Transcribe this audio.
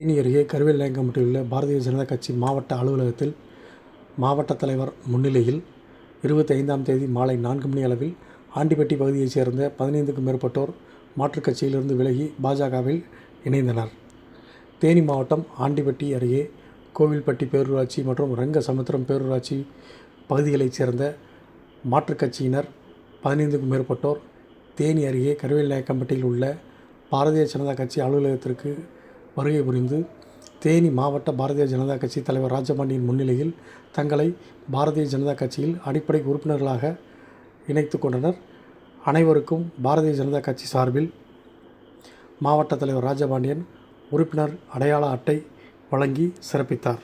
தேனி அருகே கருவேலநாயக்கன்பட்டியில் பாரதிய ஜனதா கட்சி மாவட்ட அலுவலகத்தில் மாவட்ட தலைவர் முன்னிலையில் இருபத்தி ஐந்தாம் தேதி மாலை நான்கு மணி அளவில் ஆண்டிப்பட்டி பகுதியைச் சேர்ந்த பதினைந்துக்கும் மேற்பட்டோர் மாற்றுக் கட்சியிலிருந்து விலகி பாஜகவில் இணைந்தனர். தேனி மாவட்டம் ஆண்டிப்பட்டி அருகே கோவில்பட்டி பேரூராட்சி மற்றும் ரங்கசமுத்திரம் பேரூராட்சி பகுதிகளைச் சேர்ந்த மாற்றுக் கட்சியினர் பதினைந்துக்கும் மேற்பட்டோர் தேனி அருகே கருவேலநாயக்கன்பட்டியில் உள்ள பாரதிய ஜனதா கட்சி அலுவலகத்திற்கு வருகை புரிந்து தேனி மாவட்ட பாரதிய ஜனதா கட்சி தலைவர் ராஜபாண்டியின் முன்னிலையில் தங்களை பாரதிய ஜனதா கட்சியில் அடிப்படை உறுப்பினர்களாக இணைத்து கொண்டனர். அனைவருக்கும் பாரதிய ஜனதா கட்சி சார்பில் மாவட்ட தலைவர் ராஜபாண்டியன் உறுப்பினர் அடையாள அட்டை வழங்கி சிறப்பித்தார்.